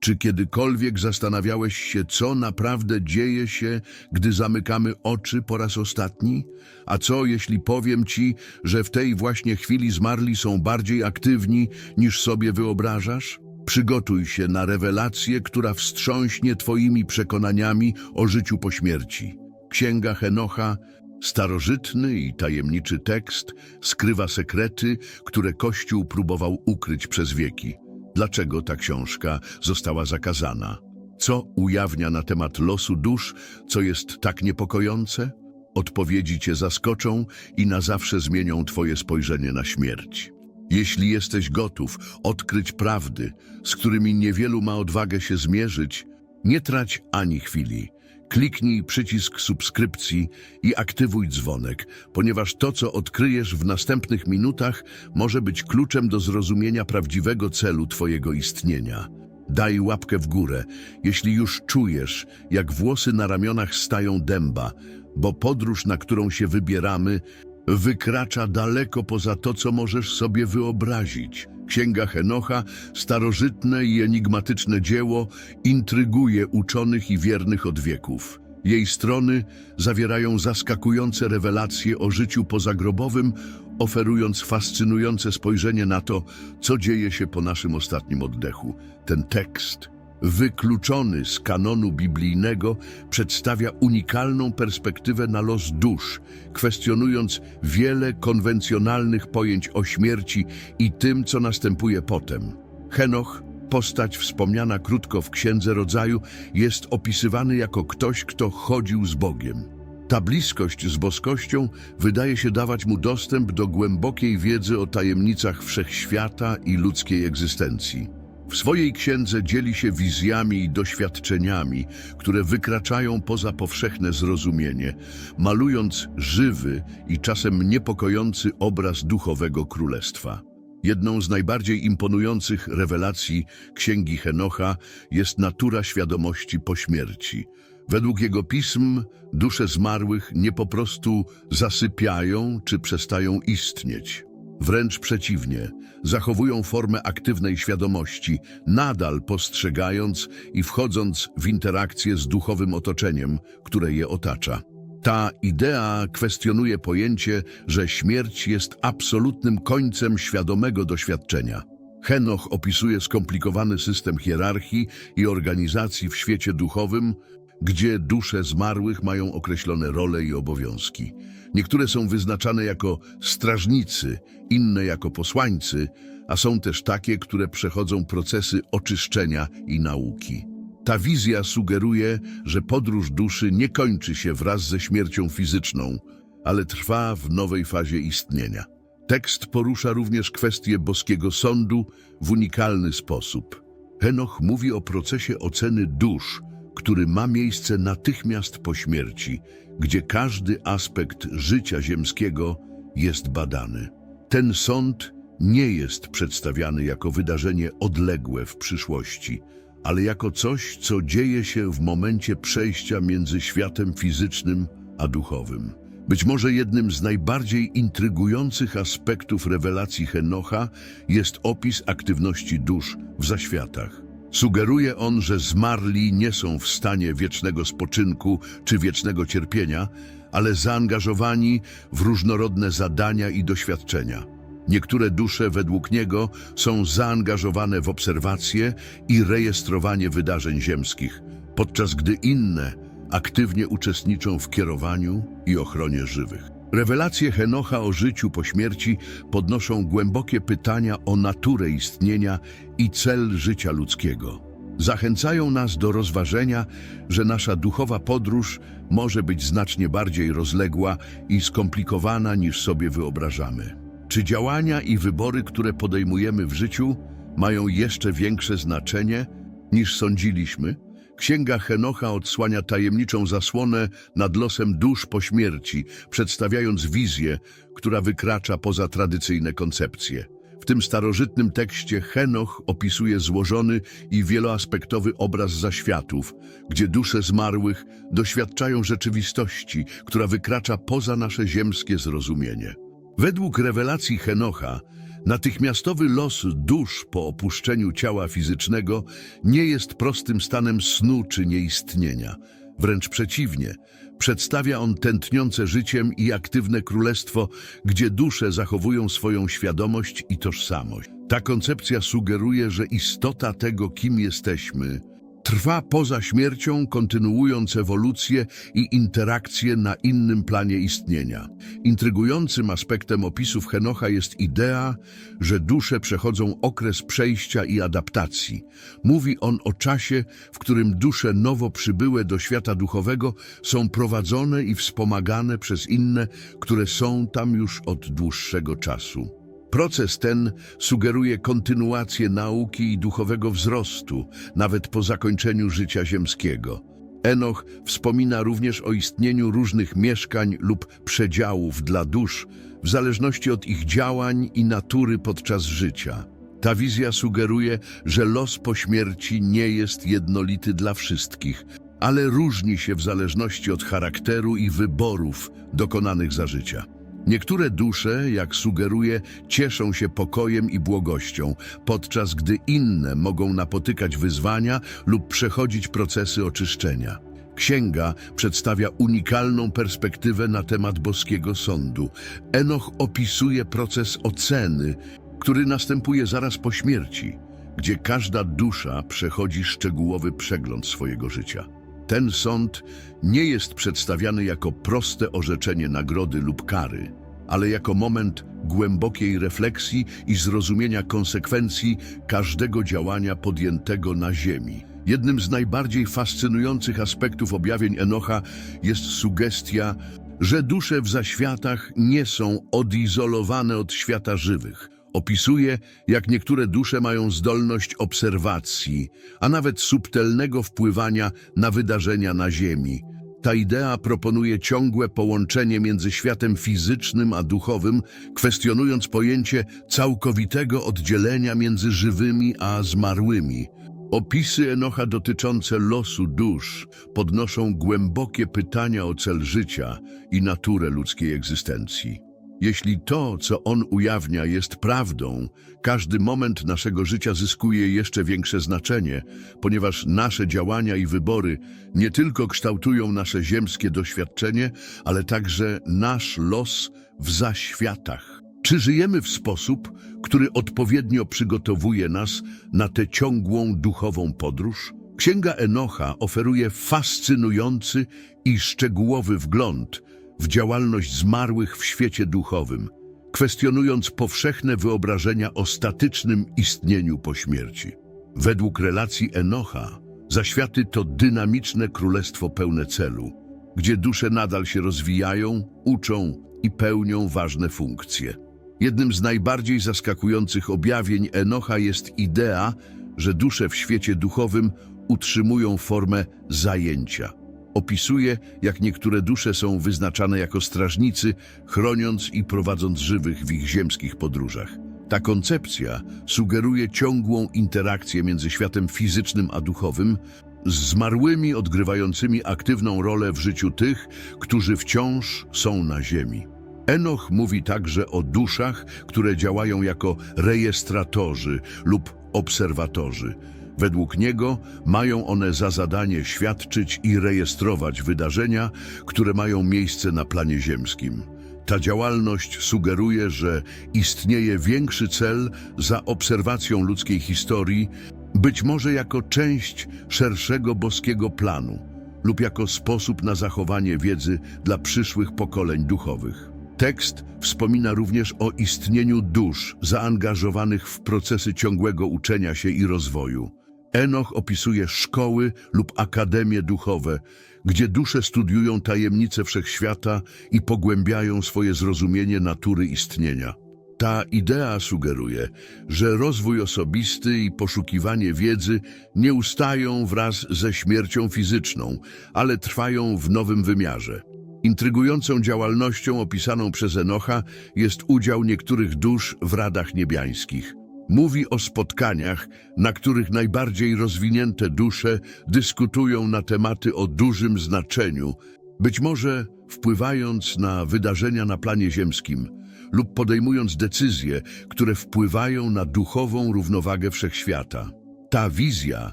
Czy kiedykolwiek zastanawiałeś się, co naprawdę dzieje się, gdy zamykamy oczy po raz ostatni? A co, jeśli powiem ci, że w tej właśnie chwili zmarli są bardziej aktywni, niż sobie wyobrażasz? Przygotuj się na rewelację, która wstrząśnie twoimi przekonaniami o życiu po śmierci. Księga Henocha, starożytny i tajemniczy tekst, skrywa sekrety, które Kościół próbował ukryć przez wieki. Dlaczego ta książka została zakazana? Co ujawnia na temat losu dusz, co jest tak niepokojące? Odpowiedzi cię zaskoczą i na zawsze zmienią twoje spojrzenie na śmierć. Jeśli jesteś gotów odkryć prawdy, z którymi niewielu ma odwagę się zmierzyć, nie trać ani chwili. Kliknij przycisk subskrypcji i aktywuj dzwonek, ponieważ to, co odkryjesz w następnych minutach, może być kluczem do zrozumienia prawdziwego celu Twojego istnienia. Daj łapkę w górę, jeśli już czujesz, jak włosy na ramionach stają dęba, bo podróż, na którą się wybieramy, wykracza daleko poza to, co możesz sobie wyobrazić. Księga Henocha, starożytne i enigmatyczne dzieło, intryguje uczonych i wiernych od wieków. Jej strony zawierają zaskakujące rewelacje o życiu pozagrobowym, oferując fascynujące spojrzenie na to, co dzieje się po naszym ostatnim oddechu. Ten tekst wykluczony z kanonu biblijnego, przedstawia unikalną perspektywę na los dusz, kwestionując wiele konwencjonalnych pojęć o śmierci i tym, co następuje potem. Henoch, postać wspomniana krótko w Księdze Rodzaju, jest opisywany jako ktoś, kto chodził z Bogiem. Ta bliskość z boskością wydaje się dawać mu dostęp do głębokiej wiedzy o tajemnicach wszechświata i ludzkiej egzystencji. W swojej księdze dzieli się wizjami i doświadczeniami, które wykraczają poza powszechne zrozumienie, malując żywy i czasem niepokojący obraz duchowego królestwa. Jedną z najbardziej imponujących rewelacji Księgi Henocha jest natura świadomości po śmierci. Według jego pism dusze zmarłych nie po prostu zasypiają czy przestają istnieć. Wręcz przeciwnie, zachowują formę aktywnej świadomości, nadal postrzegając i wchodząc w interakcję z duchowym otoczeniem, które je otacza. Ta idea kwestionuje pojęcie, że śmierć jest absolutnym końcem świadomego doświadczenia. Henoch opisuje skomplikowany system hierarchii i organizacji w świecie duchowym, gdzie dusze zmarłych mają określone role i obowiązki. Niektóre są wyznaczane jako strażnicy, inne jako posłańcy, a są też takie, które przechodzą procesy oczyszczenia i nauki. Ta wizja sugeruje, że podróż duszy nie kończy się wraz ze śmiercią fizyczną, ale trwa w nowej fazie istnienia. Tekst porusza również kwestię boskiego sądu w unikalny sposób. Henoch mówi o procesie oceny dusz, który ma miejsce natychmiast po śmierci, gdzie każdy aspekt życia ziemskiego jest badany. Ten sąd nie jest przedstawiany jako wydarzenie odległe w przyszłości, ale jako coś, co dzieje się w momencie przejścia między światem fizycznym a duchowym. Być może jednym z najbardziej intrygujących aspektów rewelacji Henocha jest opis aktywności dusz w zaświatach. Sugeruje on, że zmarli nie są w stanie wiecznego spoczynku czy wiecznego cierpienia, ale zaangażowani w różnorodne zadania i doświadczenia. Niektóre dusze według niego są zaangażowane w obserwacje i rejestrowanie wydarzeń ziemskich, podczas gdy inne aktywnie uczestniczą w kierowaniu i ochronie żywych. Rewelacje Henocha o życiu po śmierci podnoszą głębokie pytania o naturę istnienia i cel życia ludzkiego. Zachęcają nas do rozważenia, że nasza duchowa podróż może być znacznie bardziej rozległa i skomplikowana niż sobie wyobrażamy. Czy działania i wybory, które podejmujemy w życiu, mają jeszcze większe znaczenie niż sądziliśmy? Księga Henocha odsłania tajemniczą zasłonę nad losem dusz po śmierci, przedstawiając wizję, która wykracza poza tradycyjne koncepcje. W tym starożytnym tekście Henoch opisuje złożony i wieloaspektowy obraz zaświatów, gdzie dusze zmarłych doświadczają rzeczywistości, która wykracza poza nasze ziemskie zrozumienie. Według rewelacji Henocha, Natychmiastowy los dusz po opuszczeniu ciała fizycznego nie jest prostym stanem snu czy nieistnienia. Wręcz przeciwnie, przedstawia on tętniące życiem i aktywne królestwo, gdzie dusze zachowują swoją świadomość i tożsamość. Ta koncepcja sugeruje, że istota tego, kim jesteśmy, trwa poza śmiercią, kontynuując ewolucję i interakcję na innym planie istnienia. Intrygującym aspektem opisów Henocha jest idea, że dusze przechodzą okres przejścia i adaptacji. Mówi on o czasie, w którym dusze nowo przybyłe do świata duchowego są prowadzone i wspomagane przez inne, które są tam już od dłuższego czasu. Proces ten sugeruje kontynuację nauki i duchowego wzrostu, nawet po zakończeniu życia ziemskiego. Enoch wspomina również o istnieniu różnych mieszkań lub przedziałów dla dusz, w zależności od ich działań i natury podczas życia. Ta wizja sugeruje, że los po śmierci nie jest jednolity dla wszystkich, ale różni się w zależności od charakteru i wyborów dokonanych za życia. Niektóre dusze, jak sugeruje, cieszą się pokojem i błogością, podczas gdy inne mogą napotykać wyzwania lub przechodzić procesy oczyszczenia. Księga przedstawia unikalną perspektywę na temat boskiego sądu. Enoch opisuje proces oceny, który następuje zaraz po śmierci, gdzie każda dusza przechodzi szczegółowy przegląd swojego życia. Ten sąd nie jest przedstawiany jako proste orzeczenie nagrody lub kary, ale jako moment głębokiej refleksji i zrozumienia konsekwencji każdego działania podjętego na ziemi. Jednym z najbardziej fascynujących aspektów objawień Enocha jest sugestia, że dusze w zaświatach nie są odizolowane od świata żywych. Opisuje, jak niektóre dusze mają zdolność obserwacji, a nawet subtelnego wpływania na wydarzenia na Ziemi. Ta idea proponuje ciągłe połączenie między światem fizycznym a duchowym, kwestionując pojęcie całkowitego oddzielenia między żywymi a zmarłymi. Opisy Enocha dotyczące losu dusz podnoszą głębokie pytania o cel życia i naturę ludzkiej egzystencji. Jeśli to, co on ujawnia, jest prawdą, każdy moment naszego życia zyskuje jeszcze większe znaczenie, ponieważ nasze działania i wybory nie tylko kształtują nasze ziemskie doświadczenie, ale także nasz los w zaświatach. Czy żyjemy w sposób, który odpowiednio przygotowuje nas na tę ciągłą duchową podróż? Księga Enocha oferuje fascynujący i szczegółowy wgląd w działalność zmarłych w świecie duchowym, kwestionując powszechne wyobrażenia o statycznym istnieniu po śmierci. Według relacji Enocha, zaświaty to dynamiczne królestwo pełne celu, gdzie dusze nadal się rozwijają, uczą i pełnią ważne funkcje. Jednym z najbardziej zaskakujących objawień Enocha jest idea, że dusze w świecie duchowym utrzymują formę zajęcia. Opisuje, jak niektóre dusze są wyznaczane jako strażnicy, chroniąc i prowadząc żywych w ich ziemskich podróżach. Ta koncepcja sugeruje ciągłą interakcję między światem fizycznym a duchowym, z zmarłymi odgrywającymi aktywną rolę w życiu tych, którzy wciąż są na ziemi. Enoch mówi także o duszach, które działają jako rejestratorzy lub obserwatorzy. Według niego mają one za zadanie świadczyć i rejestrować wydarzenia, które mają miejsce na planie ziemskim. Ta działalność sugeruje, że istnieje większy cel za obserwacją ludzkiej historii, być może jako część szerszego boskiego planu lub jako sposób na zachowanie wiedzy dla przyszłych pokoleń duchowych. Tekst wspomina również o istnieniu dusz zaangażowanych w procesy ciągłego uczenia się i rozwoju. Enoch opisuje szkoły lub akademie duchowe, gdzie dusze studiują tajemnice wszechświata i pogłębiają swoje zrozumienie natury istnienia. Ta idea sugeruje, że rozwój osobisty i poszukiwanie wiedzy nie ustają wraz ze śmiercią fizyczną, ale trwają w nowym wymiarze. Intrygującą działalnością opisaną przez Enocha jest udział niektórych dusz w radach niebiańskich. Mówi o spotkaniach, na których najbardziej rozwinięte dusze dyskutują na tematy o dużym znaczeniu, być może wpływając na wydarzenia na planie ziemskim. lub podejmując decyzje, które wpływają na duchową równowagę wszechświata. Ta wizja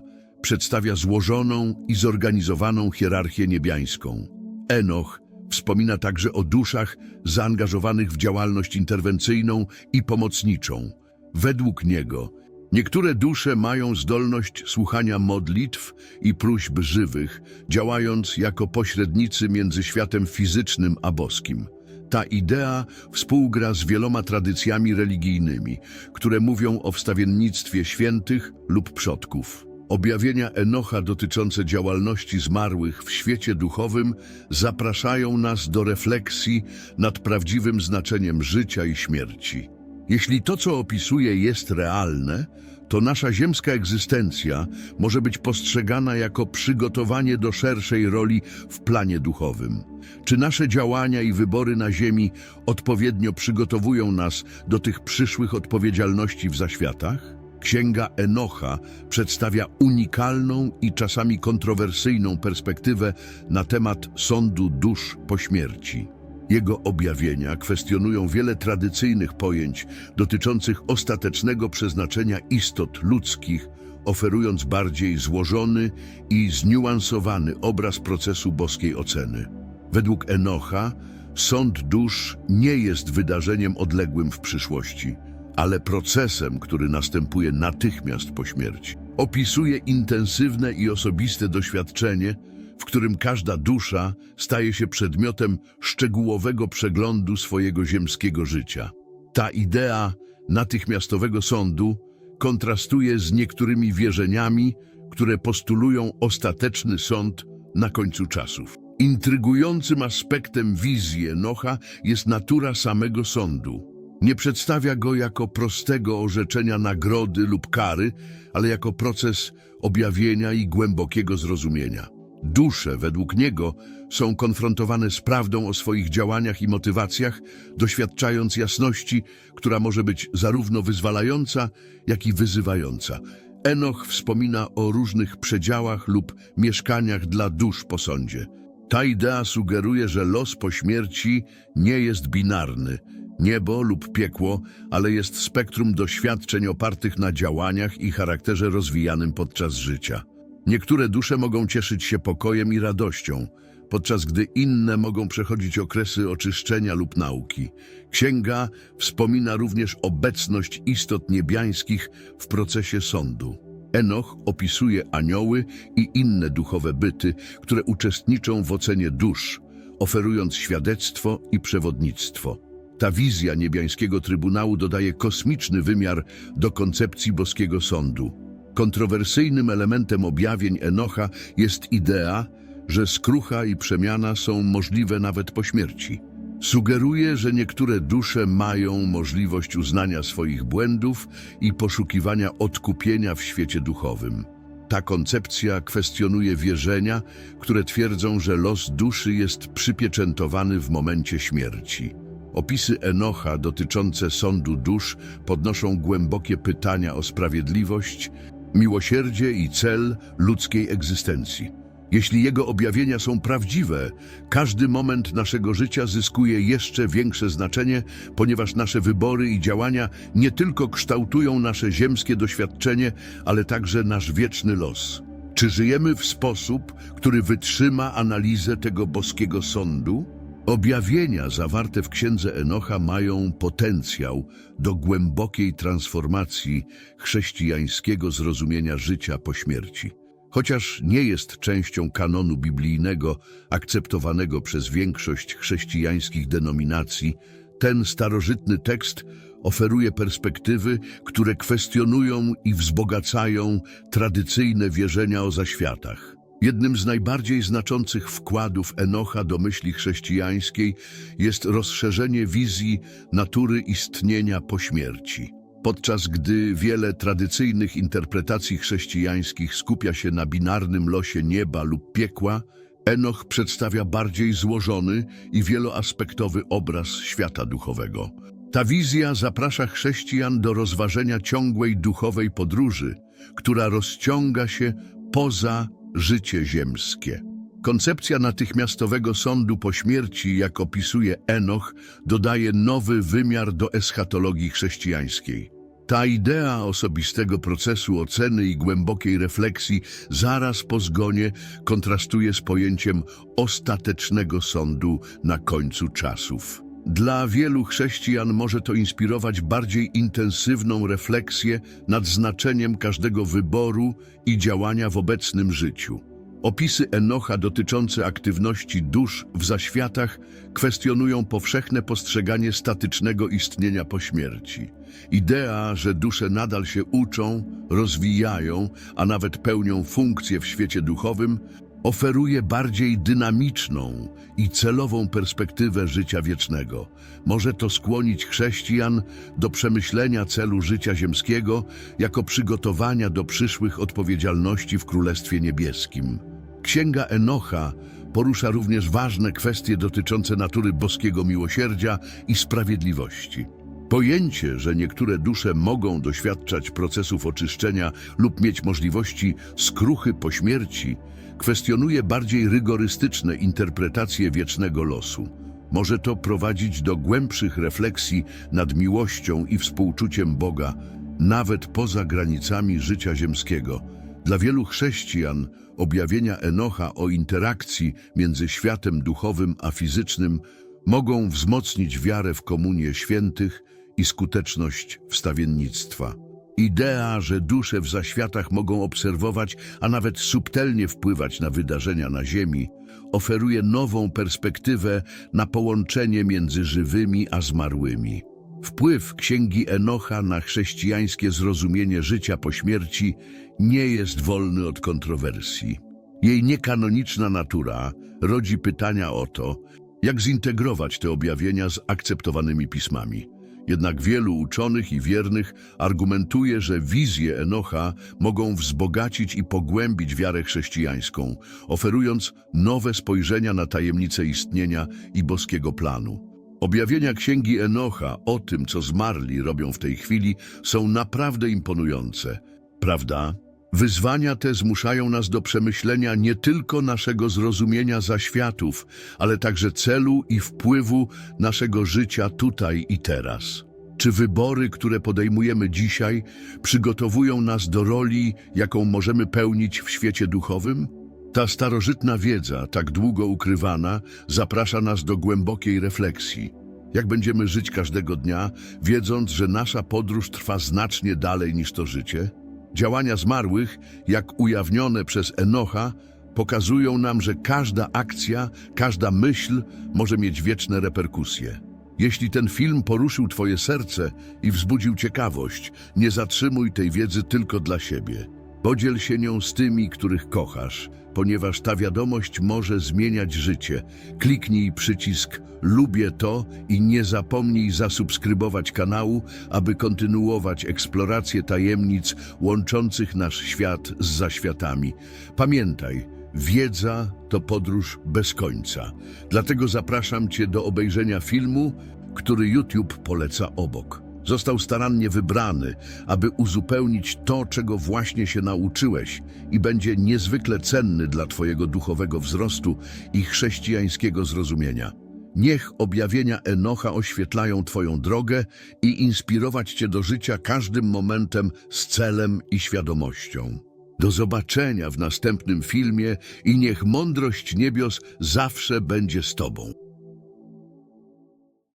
przedstawia złożoną i zorganizowaną hierarchię niebiańską. Enoch wspomina także o duszach zaangażowanych w działalność interwencyjną i pomocniczą. Według niego niektóre dusze mają zdolność słuchania modlitw i próśb żywych, działając jako pośrednicy między światem fizycznym a boskim. Ta idea współgra z wieloma tradycjami religijnymi, które mówią o wstawiennictwie świętych lub przodków. Objawienia Enocha dotyczące działalności zmarłych w świecie duchowym zapraszają nas do refleksji nad prawdziwym znaczeniem życia i śmierci. Jeśli to, co opisuje, jest realne, to nasza ziemska egzystencja może być postrzegana jako przygotowanie do szerszej roli w planie duchowym. Czy nasze działania i wybory na Ziemi odpowiednio przygotowują nas do tych przyszłych odpowiedzialności w zaświatach? Księga Enocha przedstawia unikalną i czasami kontrowersyjną perspektywę na temat sądu dusz po śmierci. Jego objawienia kwestionują wiele tradycyjnych pojęć dotyczących ostatecznego przeznaczenia istot ludzkich, oferując bardziej złożony i zniuansowany obraz procesu boskiej oceny. Według Enocha sąd dusz nie jest wydarzeniem odległym w przyszłości, ale procesem, który następuje natychmiast po śmierci. Opisuje intensywne i osobiste doświadczenie, w którym każda dusza staje się przedmiotem szczegółowego przeglądu swojego ziemskiego życia. Ta idea natychmiastowego sądu kontrastuje z niektórymi wierzeniami, które postulują ostateczny sąd na końcu czasów. Intrygującym aspektem wizji Enocha jest natura samego sądu. Nie przedstawia go jako prostego orzeczenia nagrody lub kary, ale jako proces objawienia i głębokiego zrozumienia. Dusze, według niego, są konfrontowane z prawdą o swoich działaniach i motywacjach, doświadczając jasności, która może być zarówno wyzwalająca, jak i wyzywająca. Enoch wspomina o różnych przedziałach lub mieszkaniach dla dusz po sądzie. Ta idea sugeruje, że los po śmierci nie jest binarny, niebo lub piekło, ale jest spektrum doświadczeń opartych na działaniach i charakterze rozwijanym podczas życia. Niektóre dusze mogą cieszyć się pokojem i radością, podczas gdy inne mogą przechodzić okresy oczyszczenia lub nauki. Księga wspomina również obecność istot niebiańskich w procesie sądu. Enoch opisuje anioły i inne duchowe byty, które uczestniczą w ocenie dusz, oferując świadectwo i przewodnictwo. Ta wizja niebiańskiego trybunału dodaje kosmiczny wymiar do koncepcji boskiego sądu. Kontrowersyjnym elementem objawień Enocha jest idea, że skrucha i przemiana są możliwe nawet po śmierci. Sugeruje, że niektóre dusze mają możliwość uznania swoich błędów i poszukiwania odkupienia w świecie duchowym. Ta koncepcja kwestionuje wierzenia, które twierdzą, że los duszy jest przypieczętowany w momencie śmierci. Opisy Enocha dotyczące sądu dusz podnoszą głębokie pytania o sprawiedliwość, miłosierdzie i cel ludzkiej egzystencji. Jeśli jego objawienia są prawdziwe, każdy moment naszego życia zyskuje jeszcze większe znaczenie, ponieważ nasze wybory i działania nie tylko kształtują nasze ziemskie doświadczenie, ale także nasz wieczny los. Czy żyjemy w sposób, który wytrzyma analizę tego boskiego sądu? Objawienia zawarte w księdze Enocha mają potencjał do głębokiej transformacji chrześcijańskiego zrozumienia życia po śmierci. Chociaż nie jest częścią kanonu biblijnego akceptowanego przez większość chrześcijańskich denominacji, ten starożytny tekst oferuje perspektywy, które kwestionują i wzbogacają tradycyjne wierzenia o zaświatach. Jednym z najbardziej znaczących wkładów Enocha do myśli chrześcijańskiej jest rozszerzenie wizji natury istnienia po śmierci. Podczas gdy wiele tradycyjnych interpretacji chrześcijańskich skupia się na binarnym losie nieba lub piekła, Enoch przedstawia bardziej złożony i wieloaspektowy obraz świata duchowego. Ta wizja zaprasza chrześcijan do rozważenia ciągłej duchowej podróży, która rozciąga się poza życie ziemskie. Koncepcja natychmiastowego sądu po śmierci, jak opisuje Enoch, dodaje nowy wymiar do eschatologii chrześcijańskiej. Ta idea osobistego procesu oceny i głębokiej refleksji zaraz po zgonie kontrastuje z pojęciem ostatecznego sądu na końcu czasów. Dla wielu chrześcijan może to inspirować bardziej intensywną refleksję nad znaczeniem każdego wyboru i działania w obecnym życiu. Opisy Enocha dotyczące aktywności dusz w zaświatach kwestionują powszechne postrzeganie statycznego istnienia po śmierci. Idea, że dusze nadal się uczą, rozwijają, a nawet pełnią funkcje w świecie duchowym, oferuje bardziej dynamiczną i celową perspektywę życia wiecznego. Może to skłonić chrześcijan do przemyślenia celu życia ziemskiego jako przygotowania do przyszłych odpowiedzialności w Królestwie Niebieskim. Księga Enocha porusza również ważne kwestie dotyczące natury boskiego miłosierdzia i sprawiedliwości. Pojęcie, że niektóre dusze mogą doświadczać procesów oczyszczenia lub mieć możliwości skruchy po śmierci, kwestionuje bardziej rygorystyczne interpretacje wiecznego losu. Może to prowadzić do głębszych refleksji nad miłością i współczuciem Boga, nawet poza granicami życia ziemskiego. Dla wielu chrześcijan objawienia Enocha o interakcji między światem duchowym a fizycznym mogą wzmocnić wiarę w komunię świętych i skuteczność wstawiennictwa. Idea, że dusze w zaświatach mogą obserwować, a nawet subtelnie wpływać na wydarzenia na Ziemi, oferuje nową perspektywę na połączenie między żywymi a zmarłymi. Wpływ Księgi Enocha na chrześcijańskie zrozumienie życia po śmierci nie jest wolny od kontrowersji. Jej niekanoniczna natura rodzi pytania o to, jak zintegrować te objawienia z akceptowanymi pismami. Jednak wielu uczonych i wiernych argumentuje, że wizje Enocha mogą wzbogacić i pogłębić wiarę chrześcijańską, oferując nowe spojrzenia na tajemnice istnienia i boskiego planu. Objawienia Księgi Enocha o tym, co zmarli robią w tej chwili, są naprawdę imponujące, prawda? Wyzwania te zmuszają nas do przemyślenia nie tylko naszego zrozumienia zaświatów, ale także celu i wpływu naszego życia tutaj i teraz. Czy wybory, które podejmujemy dzisiaj, przygotowują nas do roli, jaką możemy pełnić w świecie duchowym? Ta starożytna wiedza, tak długo ukrywana, zaprasza nas do głębokiej refleksji. Jak będziemy żyć każdego dnia, wiedząc, że nasza podróż trwa znacznie dalej niż to życie? Działania zmarłych, jak ujawnione przez Enocha, pokazują nam, że każda akcja, każda myśl może mieć wieczne reperkusje. Jeśli ten film poruszył Twoje serce i wzbudził ciekawość, nie zatrzymuj tej wiedzy tylko dla siebie. Podziel się nią z tymi, których kochasz, ponieważ ta wiadomość może zmieniać życie. Kliknij przycisk Lubię to i nie zapomnij zasubskrybować kanału, aby kontynuować eksplorację tajemnic łączących nasz świat z zaświatami. Pamiętaj, wiedza to podróż bez końca. Dlatego zapraszam Cię do obejrzenia filmu, który YouTube poleca obok. Został starannie wybrany, aby uzupełnić to, czego właśnie się nauczyłeś i będzie niezwykle cenny dla Twojego duchowego wzrostu i chrześcijańskiego zrozumienia. Niech objawienia Enocha oświetlają Twoją drogę i inspirować Cię do życia każdym momentem z celem i świadomością. Do zobaczenia w następnym filmie i niech mądrość niebios zawsze będzie z Tobą.